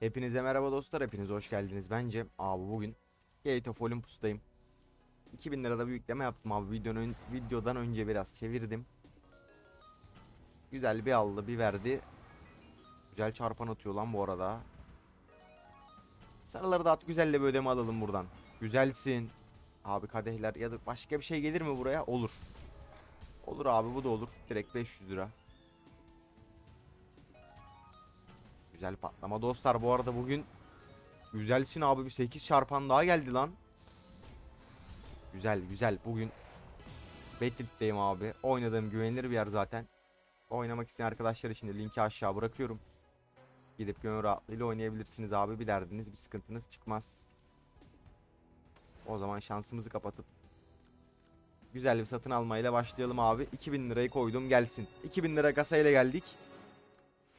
Hepinize merhaba dostlar, hepiniz hoş geldiniz. Bence abi bugün Gate of Olympus'tayım. 2000 lirada bir yükleme yaptım abi. Videonun, videodan önce biraz çevirdim. Güzel bir aldı, bir verdi. Güzel çarpan atıyor lan bu arada. Sarıları da at, güzel de bir ödeme alalım buradan. Güzelsin. Abi kadehler ya da başka bir şey gelir mi buraya? Olur. Olur abi bu da olur. Direkt 500 lira. Güzel patlama dostlar. Bu arada bugün güzelsin abi bir 8 çarpan daha geldi lan. Güzel güzel. Bugün Battlefield'deyim abi. Oynadığım güvenilir bir yer zaten. Oynamak isteyen arkadaşlar için de linki aşağı bırakıyorum. Gidip gönül rahatlığıyla oynayabilirsiniz abi. Bir derdiniz, bir sıkıntınız çıkmaz. O zaman şansımızı kapatıp güzel bir satın almayla başlayalım abi. 2000 lirayı koydum gelsin. 2000 lira kasayla geldik.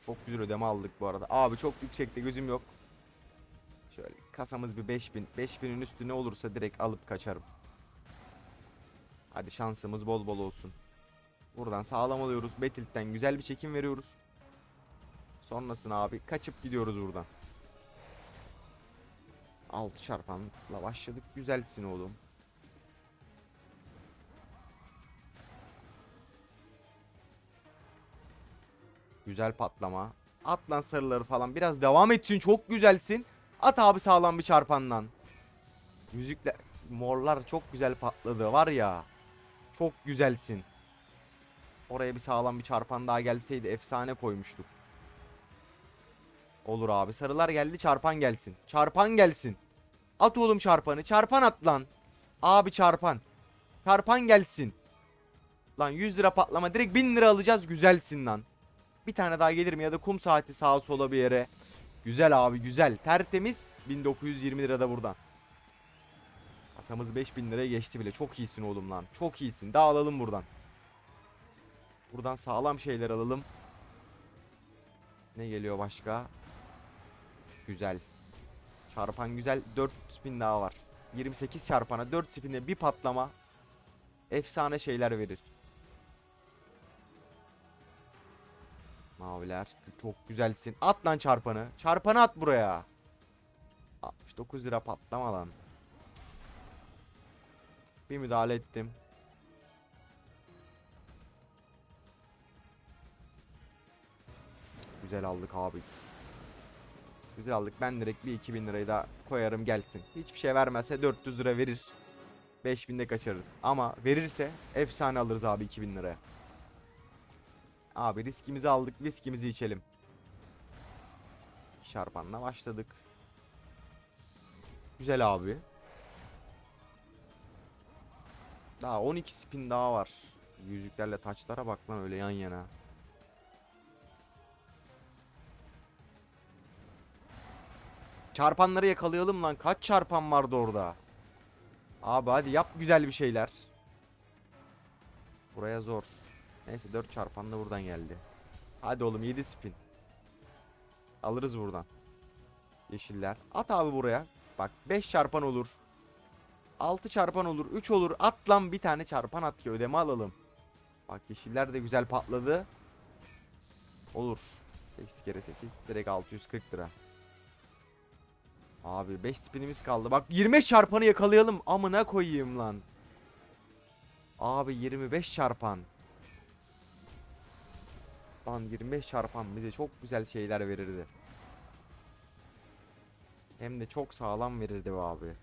Çok güzel ödeme aldık bu arada. Abi çok yüksekte gözüm yok. Şöyle kasamız bir 5000. 5000'in üstü ne olursa direkt alıp kaçarım. Hadi şansımız bol bol olsun. Buradan sağlam alıyoruz. Battle'den güzel bir çekim veriyoruz. Sonrasında abi kaçıp gidiyoruz buradan. 6 çarpanla başladık. Güzelsin oğlum. Güzel patlama. At lan sarıları falan. Biraz devam etsin. Çok güzelsin. At abi sağlam bir çarpandan. Müzikler morlar çok güzel patladı var ya. Çok güzelsin. Oraya bir sağlam bir çarpan daha gelseydi efsane koymuştuk. Olur abi. Sarılar geldi çarpan gelsin. Çarpan gelsin. At oğlum çarpanı. Çarpan at lan. Abi çarpan. Çarpan gelsin. Lan 100 lira patlama. Direkt 1000 lira alacağız. Güzelsin lan. Bir tane daha gelir mi ya da kum saati sağa sola bir yere. Güzel abi güzel. Tertemiz 1920 lirada buradan. Kasamız 5000 liraya geçti bile. Çok iyisin oğlum lan. Çok iyisin. Daha alalım buradan. Buradan sağlam şeyler alalım. Ne geliyor başka? Güzel. Çarpan güzel. 4 spin daha var. 28 çarpana 4 spin'e bir patlama. Efsane şeyler verir. Maviler çok güzelsin. At lan çarpanı. Çarpanı at buraya. 69 lira patlama lan. Bir müdahale ettim. Güzel aldık abi. Güzel aldık. Ben direkt bir 2000 lirayı da koyarım gelsin. Hiçbir şey vermezse 400 lira verir. 5000'de kaçarız. Ama verirse efsane alırız abi 2000 liraya. Abi riskimizi aldık. Viskimizi içelim. Şarpanla başladık. Güzel abi. Daha 12 spin daha var. Yüzüklerle taçlara bak lan öyle yan yana. Çarpanları yakalayalım lan. Kaç çarpan vardı orada? Abi hadi yap güzel bir şeyler. Buraya zor. Neyse 4 çarpan da buradan geldi. Hadi oğlum 7 spin. Alırız buradan. Yeşiller. At abi buraya. Bak 5 çarpan olur. 6 çarpan olur. 3 olur. At lan bir tane çarpan at ki ödeme alalım. Bak yeşiller de güzel patladı. Olur. 8 kere 8 direkt 640 lira. Abi 5 spinimiz kaldı. Bak 25 çarpanı yakalayalım. Amına koyayım lan. Abi 25 çarpan. Lan 25 çarpan bize çok güzel şeyler verirdi. Hem de çok sağlam verirdi be abi.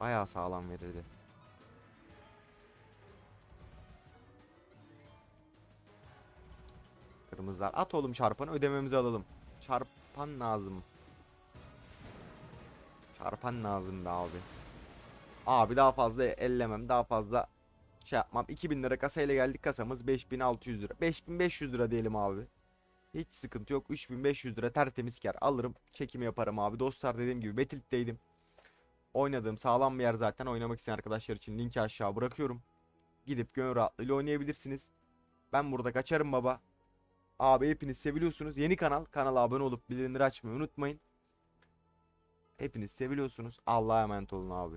Bayağı sağlam verirdi. Kırmızılar. At oğlum çarpanı ödememizi alalım. Çarpan lazım. Çarpan lazım be abi. Abi daha fazla ellemem. Daha fazla şey yapmam. 2000 lira kasayla geldik kasamız 5600 lira. 5500 lira diyelim abi. Hiç sıkıntı yok. 3500 lira tertemiz kar. Alırım. Çekimi yaparım abi. Dostlar dediğim gibi Battlefield'deydim. Oynadığım sağlam bir yer zaten. Oynamak isteyen arkadaşlar için linki aşağı bırakıyorum. Gidip gönül rahatlığıyla oynayabilirsiniz. Ben burada kaçarım baba. Abi hepiniz seviliyorsunuz. Yeni kanal. Kanala abone olup bildirimleri açmayı unutmayın. Hepiniz seviliyorsunuz. Allah'a emanet olun abi.